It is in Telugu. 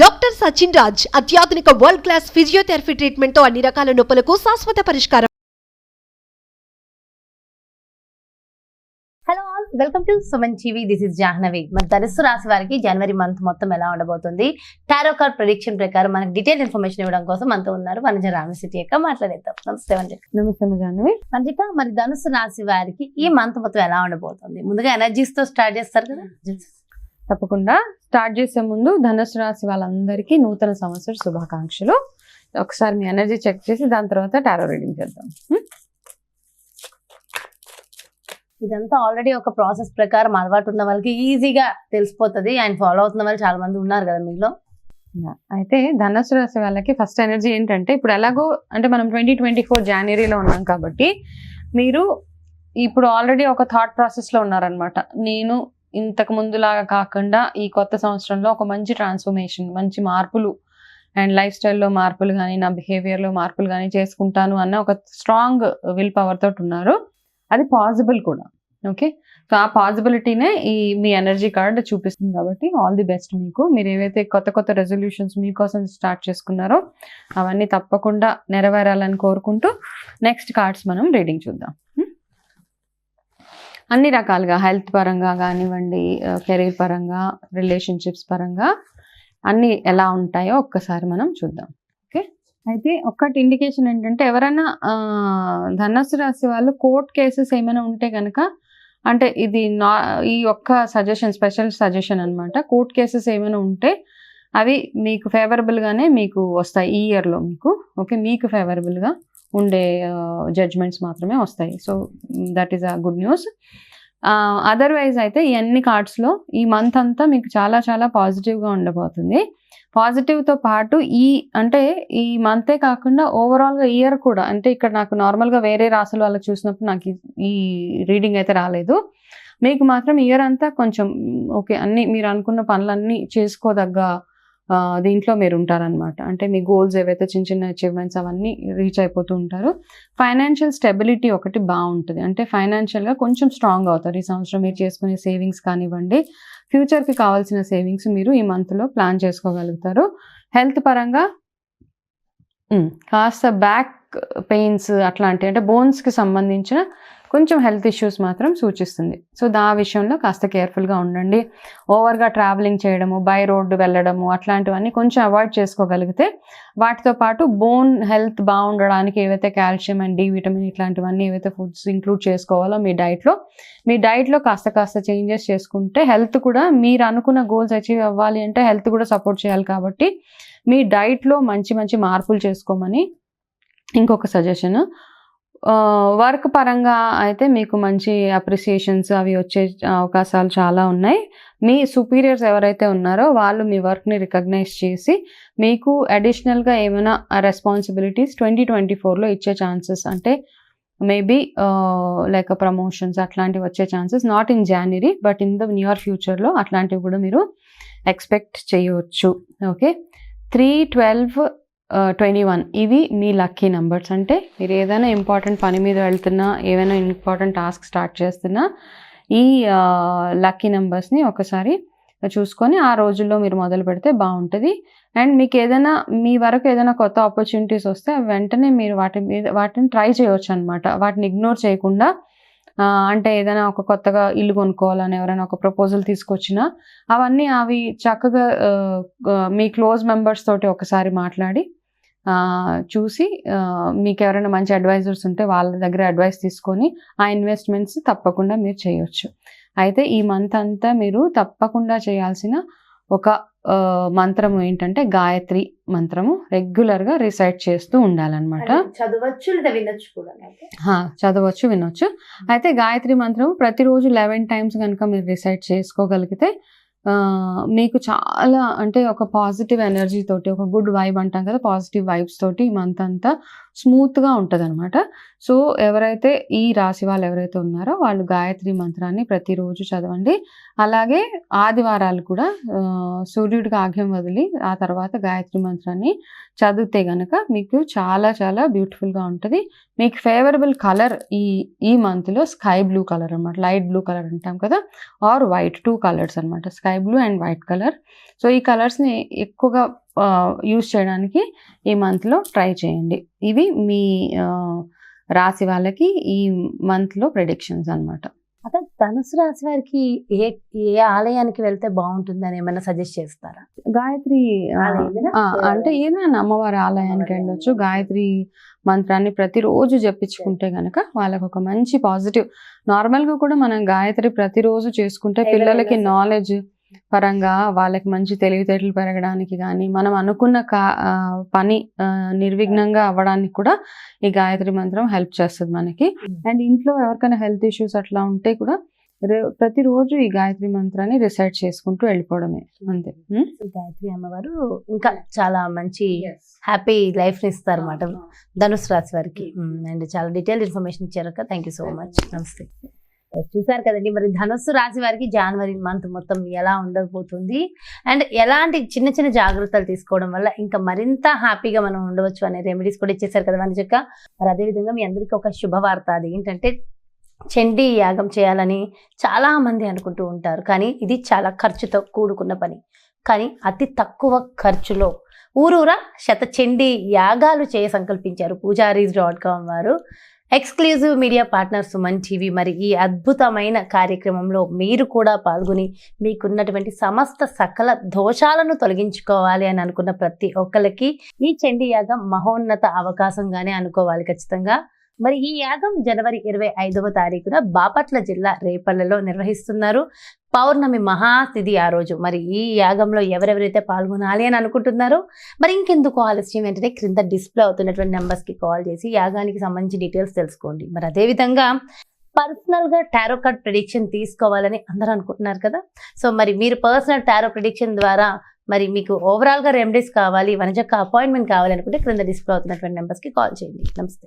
డాక్టర్ సచిన్ రాజ్ అత్యాధునిక వరల్డ్ క్లాస్ ఫిజియోథెరపీ ట్రీట్మెంట్తో అన్ని రకాల నొప్పులకు శాశ్వత పరిష్కారం. Hello all welcome to Suman TV this is Jahnavi మన ధనుస్సు రాశి వారికి జనవరి మంత్ మొత్తం ఎలా ఉండబోతుంది? టారో కార్డ్ ప్రిడిక్షన్ ప్రకారం మనకు డీటెయిల్ ఇన్ఫర్మేషన్ ఇవ్వడం కోసం మనతో ఉన్నారు వనజ రామసిటీ యొక్క మాట్లాడేద్దాం. నమస్తే వనజ. నమస్తే జాహ్నవి వనజిక మరి ధనుసు రాశి వారికి ఈ మంత్ మొత్తం ఎలా ఉండబోతుంది? ముందుగా ఎనర్జీస్తో స్టార్ట్ చేస్తారు కదా? తప్పకుండా స్టార్ట్ చేసే ముందు ధనుసు రాశి వాళ్ళందరికీ నూతన సంవత్సర శుభాకాంక్షలు ఒకసారి మీ ఎనర్జీ చెక్ చేసి దాని తర్వాత టారో రీడింగ్ చేద్దాం? ఇదంతా ఆల్రెడీ ఒక ప్రాసెస్ ప్రకారం అలవాటు ఉన్న వాళ్ళకి ఈజీగా తెలిసిపోతుంది అండ్ ఫాలో అవుతున్న వాళ్ళు చాలా మంది ఉన్నారు కదా మీలో. అయితే ధనుసు రాశి వాళ్ళకి ఫస్ట్ ఎనర్జీ ఏంటంటే ఇప్పుడు ఎలాగో అంటే మనం ట్వంటీ ట్వంటీ ఫోర్ జనవరిలో ఉన్నాం కాబట్టి మీరు ఇప్పుడు ఆల్రెడీ ఒక థాట్ ప్రాసెస్లో ఉన్నారనమాట నేను ఇంతకు ముందులాగా కాకుండా ఈ కొత్త సంవత్సరంలో ఒక మంచి ట్రాన్స్ఫర్మేషన్ మంచి మార్పులు అండ్ లైఫ్ స్టైల్లో మార్పులు కానీ నా బిహేవియర్లో మార్పులు కానీ చేసుకుంటాను అన్న ఒక స్ట్రాంగ్ విల్ పవర్ తోటి ఉన్నారు. అది పాసిబుల్ కూడా ఓకే సో ఆ పాసిబిలిటీనే ఈ మీ ఎనర్జీ కార్డ్ చూపిస్తుంది కాబట్టి ఆల్ ది బెస్ట్ మీకు. మీరు ఏవైతే కొత్త కొత్త రెజల్యూషన్స్ మీకోసం స్టార్ట్ చేసుకున్నారో అవన్నీ తప్పకుండా నెరవేరాలని కోరుకుంటూ నెక్స్ట్ కార్డ్స్ మనం రీడింగ్ చూద్దాం. Hmm? అన్ని రకాలుగా హెల్త్ పరంగా కానివ్వండి కెరీర్ పరంగా రిలేషన్షిప్స్ పరంగా అన్నీ ఎలా ఉంటాయో ఒక్కసారి మనం చూద్దాం. ఓకే? అయితే ఒక్కటి ఇండికేషన్ ఏంటంటే ఎవరైనా ధనస్సు రాశి వాళ్ళు కోర్ట్ కేసెస్ ఏమైనా ఉంటే కనుక అంటే ఇది నా ఈ ఒక్క సజెషన్ స్పెషల్ సజెషన్ అనమాట కోర్ట్ కేసెస్ ఏమైనా ఉంటే అవి మీకు ఫేవరబుల్గానే మీకు వస్తాయి ఈ ఇయర్లో మీకు. ఓకే? మీకు ఫేవరబుల్గా. ఉండే జడ్జ్మెంట్స్ మాత్రమే వస్తాయి. So that is a good news otherwise అయితే ఈ అన్ని కార్డ్స్లో ఈ మంత్ అంతా మీకు చాలా చాలా పాజిటివ్గా ఉండబోతుంది. పాజిటివ్తో పాటు ఈ అంటే ఈ మంతే కాకుండా ఓవరాల్గా ఇయర్ కూడా అంటే ఇక్కడ నాకు నార్మల్గా వేరే రాసులు వాళ్ళకి చూసినప్పుడు నాకు ఈ- రీడింగ్ అయితే రాలేదు. మీకు మాత్రం ఇయర్ అంతా కొంచెం ఓకే అన్ని మీరు అనుకున్న పనులన్నీ చేసుకోదగ్గ దీంట్లో మీరు ఉంటారనమాట అంటే మీ గోల్స్ ఏవైతే చిన్న చిన్న అచీవ్మెంట్స్ అవన్నీ రీచ్ అయిపోతూ ఉంటారు ఫైనాన్షియల్ స్టెబిలిటీ ఒకటి బాగుంటుంది. అంటే ఫైనాన్షియల్గా కొంచెం స్ట్రాంగ్ అవుతారు. ఈ సంవత్సరం మీరు చేసుకునే సేవింగ్స్ కానివ్వండి ఫ్యూచర్కి కావాల్సిన సేవింగ్స్ మీరు ఈ మంత్లో ప్లాన్ చేసుకోగలుగుతారు. హెల్త్ పరంగా కాస్త బ్యాక్ పెయిన్స్ అట్లాంటివి అంటే బోన్స్కి సంబంధించిన కొంచెం హెల్త్ ఇష్యూస్ మాత్రం సూచిస్తుంది. సో దా విషయంలో కాస్త కేర్ఫుల్గా ఉండండి. ఓవర్గా ట్రావెలింగ్ చేయడము బై రోడ్డు వెళ్ళడము అట్లాంటివన్నీ కొంచెం అవాయిడ్ చేసుకోగలిగితే వాటితో పాటు బోన్ హెల్త్ బాగుండడానికి ఏవైతే కాల్షియం అండ్ డి విటమిన్ ఇట్లాంటివన్నీ ఏవైతే ఫుడ్స్ ఇంక్లూడ్ చేసుకోవాలో మీ డైట్లో మీ డైట్లో కాస్త కాస్త చేంజెస్ చేసుకుంటే హెల్త్ కూడా మీరు అనుకున్న గోల్స్ అచీవ్ అవ్వాలి అంటే హెల్త్ కూడా సపోర్ట్ చేయాలి కాబట్టి మీ డైట్లో మంచి మంచి మార్పులు చేసుకోమని ఇంకొక సజెషన్ వర్క్ పరంగా అయితే మీకు మంచి అప్రిసియేషన్స్ అవి వచ్చే అవకాశాలు చాలా ఉన్నాయి. మీ సుపీరియర్స్ ఎవరైతే ఉన్నారో వాళ్ళు మీ వర్క్ని రికగ్నైజ్ చేసి మీకు అడిషనల్గా ఏమైనా రెస్పాన్సిబిలిటీస్ ట్వంటీ ట్వంటీ ఫోర్లో ఇచ్చే ఛాన్సెస్ అంటే మేబీ లైక్ ప్రమోషన్స్ అట్లాంటివి వచ్చే chances not in January but in the near ఫ్యూచర్లో అట్లాంటివి కూడా మీరు ఎక్స్పెక్ట్ చేయవచ్చు. Okay three twelve Uh, twenty one ఇవి మీ లక్కీ నెంబర్స్ అంటే మీరు ఏదైనా ఇంపార్టెంట్ పని మీద వెళ్తున్నా ఏదైనా ఇంపార్టెంట్ టాస్క్ స్టార్ట్ చేస్తున్నా ఈ uh, లక్కీ నెంబర్స్ని ఒకసారి చూసుకొని ఆ రోజుల్లో మీరు మొదలు పెడితే బాగుంటుంది. అండ్ మీకు ఏదైనా మీ వరకు ఏదైనా కొత్త ఆపర్చునిటీస్ వస్తే వెంటనే మీరు వాటి మీద వాటిని ట్రై చేయవచ్చు అనమాట వాటిని ఇగ్నోర్ చేయకుండా అంటే ఏదైనా ఒక కొత్తగా ఇల్లు కొనుక్కోవాలని ఎవరైనా ఒక ప్రపోజల్ తీసుకొచ్చినా అవన్నీ అవి చక్కగా uh, మీ క్లోజ్ మెంబర్స్ తోటి ఒకసారి మాట్లాడి చూసి మీకు ఎవరైనా మంచి అడ్వైజర్స్ ఉంటే వాళ్ళ దగ్గర అడ్వైస్ తీసుకొని ఆ ఇన్వెస్ట్మెంట్స్ తప్పకుండా మీరు చేయొచ్చు. అయితే ఈ మంత్ అంతా మీరు తప్పకుండా చేయాల్సిన ఒక మంత్రము ఏంటంటే గాయత్రి మంత్రము రెగ్యులర్గా రిసైట్ చేస్తూ ఉండాలన్నమాట. చదవచ్చు లేదా వినొచ్చు కూడా చదవచ్చు వినొచ్చు. అయితే గాయత్రి మంత్రం ప్రతిరోజు లెవెన్ టైమ్స్ కనుక మీరు రిసైడ్ చేసుకోగలిగితే మీకు చాలా అంటే ఒక పాజిటివ్ ఎనర్జీ తోటి ఒక గుడ్ వైబ్ అంటాం కదా పాజిటివ్ వైబ్స్ తోటి ఈ మంత్ అంతా స్మూత్గా ఉంటుంది అనమాట సో ఎవరైతే ఈ రాశి వాళ్ళు ఎవరైతే ఉన్నారో వాళ్ళు గాయత్రి మంత్రాన్ని ప్రతిరోజు చదవండి. అలాగే ఆదివారాలు కూడా సూర్యుడికి ఆగ్యం వదిలి ఆ తర్వాత గాయత్రి మంత్రాన్ని చదివితే గనక మీకు చాలా చాలా బ్యూటిఫుల్గా ఉంటుంది. మీకు ఫేవరబుల్ కలర్ ఈ ఈ మంత్లో స్కై బ్లూ కలర్ అనమాట లైట్ బ్లూ కలర్ అంటాం కదా? ఆర్ వైట్ టూ కలర్స్ అనమాట sky blue and white colour. So ఈ కలర్స్ని ఎక్కువగా యూస్ చేయడానికి ఈ మంత్లో ట్రై చేయండి. ఇవి మీ రాశి వాళ్ళకి ఈ మంత్లో ప్రెడిక్షన్స్ అన్నమాట. అదే ధనుసు రాశి వారికి ఏ ఏ ఆలయానికి వెళ్తే బాగుంటుందని ఏమైనా సజెస్ట్ చేస్తారా? గాయత్రి అంటే ఏదైనా అమ్మవారి ఆలయానికి వెళ్ళొచ్చు. గాయత్రి మంత్రాన్ని ప్రతిరోజు జపించుకుంటే గనక వాళ్ళకి ఒక మంచి పాజిటివ్ నార్మల్గా కూడా మనం గాయత్రి ప్రతిరోజు చేసుకుంటే పిల్లలకి. నాలెడ్జ్ పరంగా వాళ్ళకి మంచి తెలివితేటలు పెరగడానికి కానీ మనం అనుకున్న కా పని నిర్విఘ్నంగా అవ్వడానికి కూడా ఈ గాయత్రి మంత్రం హెల్ప్ చేస్తుంది మనకి. అండ్ ఇంట్లో ఎవరికైనా హెల్త్ ఇష్యూస్ అట్లా ఉంటే కూడా ప్రతిరోజు ఈ గాయత్రి మంత్రాన్ని రిసైడ్ చేసుకుంటూ వెళ్ళిపోవడమే. అంతే? గాయత్రి అమ్మవారు ఇంకా చాలా మంచి హ్యాపీ లైఫ్ ఇస్తారు అన్నమాట ధనుసు రాశి వారికి. అండ్ చాలా డీటెయిల్ ఇన్ఫర్మేషన్ ఇచ్చారు థ్యాంక్ యూ సో మచ్. నమస్తే. చూసారు కదండి. మరి ధనుస్సు రాశి వారికి జనవరి మంత్ మొత్తం ఎలా ఉండబోతుంది? అండ్ ఎలాంటి చిన్న చిన్న జాగ్రత్తలు తీసుకోవడం వల్ల ఇంకా మరింత హ్యాపీగా మనం ఉండవచ్చు అనే రెమెడీస్ కూడా ఇచ్చేసారు కదా మన చెక్క. మరి అదేవిధంగా మీ అందరికీ ఒక శుభవార్త. అది ఏంటంటే చండీ యాగం చేయాలని చాలామంది అనుకుంటూ ఉంటారు. కానీ ఇది చాలా ఖర్చుతో కూడుకున్న పని. కానీ అతి తక్కువ ఖర్చులో ఊరూరా శతచండీ యాగాలు చేయ సంకల్పించారు పూజారీస్ డాట్ కామ్ వారు. Exclusive media partner Suman TV మరి ఈ అద్భుతమైన కార్యక్రమంలో మీరు కూడా పాల్గొని మీకున్నటువంటి సమస్త సకల దోషాలను తొలగించుకోవాలి అని అనుకున్న ప్రతి ఒక్కరికి ఈ చండీ యాగం మహోన్నత అవకాశంగానే అనుకోవాలి ఖచ్చితంగా. మరి ఈ యాగం జనవరి ఇరవై ఐదవ తారీఖున బాపట్ల జిల్లా రేపల్లలో నిర్వహిస్తున్నారు. పౌర్ణమి మహాతిథి ఆ రోజు. మరి ఈ యాగంలో ఎవరెవరైతే పాల్గొనాలి అని అనుకుంటున్నారో మరి ఇంకెందుకు ఆలస్యం? వెంటనే క్రింద డిస్ప్లే అవుతున్నటువంటి నెంబర్స్కి కాల్ చేసి యాగానికి సంబంధించి డీటెయిల్స్ తెలుసుకోండి. మరి అదేవిధంగా పర్సనల్గా టారో కార్డ్ ప్రిడిక్షన్ తీసుకోవాలని అందరూ అనుకుంటున్నారు కదా? సో మరి మీరు పర్సనల్ టారో ప్రిడిక్షన్ ద్వారా మరి మీకు ఓవరాల్గా రెమెడీస్ కావాలి వనజక్క అపాయింట్మెంట్ కావాలనుకుంటే క్రింద డిస్ప్లే అవుతున్నటువంటి నెంబర్స్కి కాల్ చేయండి. నమస్తే.